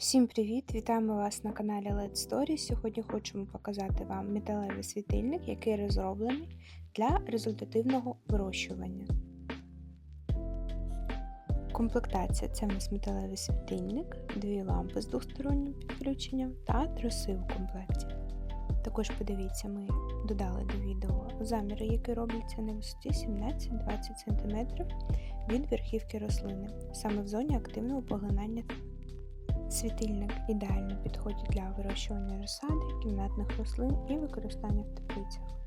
Всім привіт! Вітаємо вас на каналі Let's Story. Сьогодні хочемо показати вам металевий світильник, який розроблений для результативного вирощування. Комплектація це в нас металевий світильник, дві лампи з двостороннім підключенням та троси в комплекті. Також подивіться, ми додали до відео заміри, які робляться на висоті 17-20 см від верхівки рослини, саме в зоні активного поглинання Світильник ідеально підходить для вирощування розсади, кімнатних рослин і використання в теплицях.